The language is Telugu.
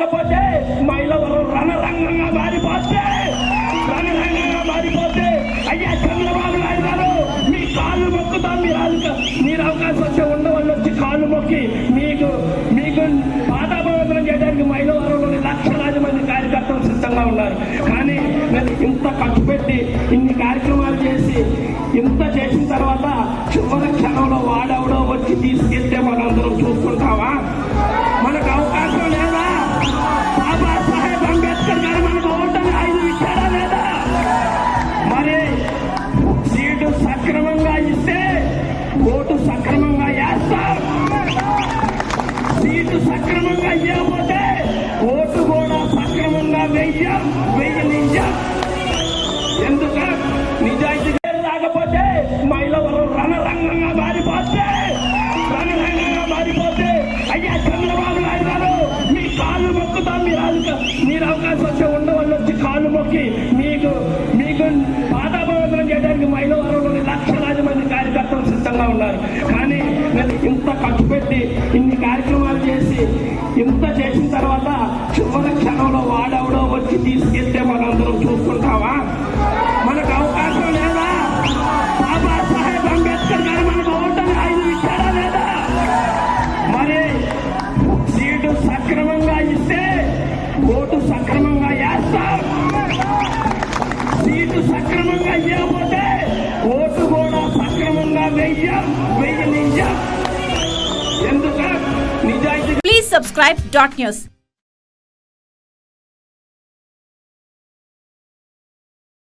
లేకపోతే మహిళలు రణరంగంగా మారిపోతే రణరంగంగా మారిపోతే. అయ్యా చంద్రబాబు నాయుడు గారు మీ కాళ్ళు మొక్కుతాం. మీరు మీరు అవకాశం వచ్చే ఉండవాళ్ళు వచ్చి కాళ్ళు మొక్కి మీకు మీకు పాదాభవందనం చేయడానికి మహిళ లక్షలాది మంది కార్యకర్తలు సిద్ధంగా ఉన్నారు. కానీ మరి ఇంత ఖర్చు పెట్టి ఇన్ని కార్యక్రమాలు చేసి ఇంత చేసిన తర్వాత చివరి క్షణంలో వాడెవడో వచ్చి తీసుకెళ్తే మనందరం చూసుకుంటావా సక్రమంగా ఇస్తే ఓటు సక్రమంగా వేస్తాం సీటు సక్రమంగా ఇవ్వకపోతే ఓటు కూడా సక్రమంగా వెయ్యం వెయ్యనించాం ఎందుకు? నిజాయితీ రాకపోతే మహిళలు రణరంగంగా మారిపోతే రణరంగంగా మారిపోతే. అయ్యా చంద్రబాబు నాయుడు గారు మీ కాళ్ళు మొక్కుతాం మీరు మీరు అవకాశం వచ్చే ఉండవాళ్ళు వచ్చి కాళ్ళు మొక్కి సిద్ధంగా ఉన్నారు. కానీ ఇంత ఖర్చు పెట్టి ఇన్ని కార్యక్రమాలు చేసి ఇంత చేసిన తర్వాత చివరి క్షణంలో వాడెవడో వచ్చి తీసుకెళ్తే మనందరం చూసుకుంటావా subscribe dot news.